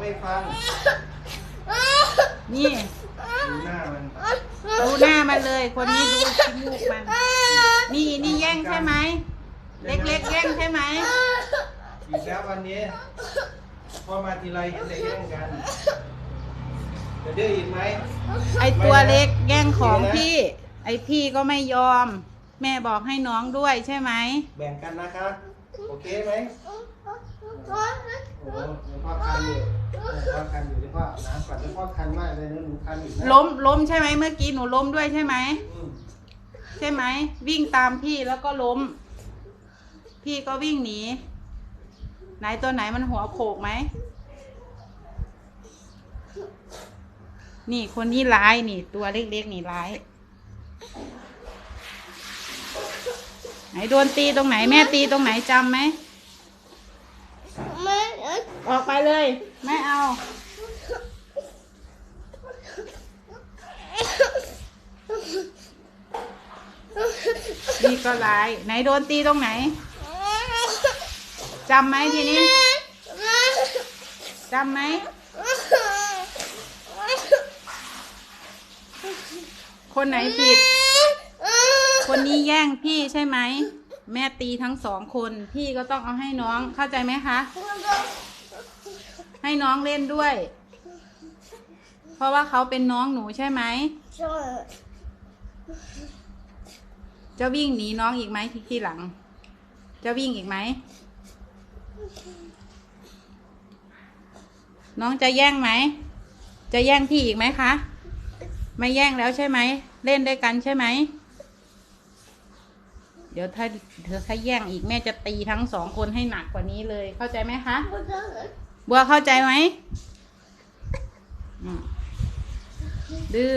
ไม่ฟังนี่ ดูหน้ามันดูหน้ามันเลย คนนี้ดูขี้มูกมัน นี่นี่แย่งใช่ไหม เล็กๆแย่งใช่ไหมอีกแล้ววันนี้พอมาทีไรเห็นแต่แย่งกันจะดื้ออีกไหมไอตัวเล็กแย่งของพี่ ไอพี่ก็ไม่ยอม แม่บอกให้น้องด้วยใช่ไหม แบ่งกันนะคะ โอเคไหมโอ้โหหลวงพ่อคันอยู่หลวง พ่อคันอยู่หลวงพ่อน้ำก่อนหลวงพ่อคันมากเลยนะหนูคันอยู่นะล้มล้มใช่ไหมเมื่อกี้หนูล้มด้วยใช่ไหมอืมใช่ไหมวิ่งตามพี่แล้วก็ล้ม พี่ก็วิ่งหนีไหนตัวไหนมันหัวโขกไหมนี่คนนี้ร้ายนี่ ตัวเล็กๆนี่ร้าย ไหนโดนตีตรงไหนแม่ตีตรงไหนจำไหมออกไป เลย ไม่เอานี่ก็ร้าย ไหนโดนตีตรงไหนจำไหมทีนี้จำไหมคนไหนผิด คนนี้แย่งพี่ใช่ไหม แม่ตีทั้งสองคน พี่ก็ต้องเอาให้น้องเข้าใจไหมคะ ให้น้องเล่นด้วย เพราะว่าเขาเป็นน้องหนูใช่ไหมจะวิ่งหนีน้องอีกไหมที่ที่หลัง จะวิ่งอีกไหม น้องจะแย่งไหม จะแย่งพี่อีกไหมคะ ไม่แย่งแล้วใช่ไหม เล่นด้วยกันใช่ไหม เดี๋ยวถ้าเธอถ้าแย่งอีกแม่จะตีทั้งสองคนให้หนักกว่านี้เลย เข้าใจไหมคะ บัวเข้าใจไหมอืมดื้อ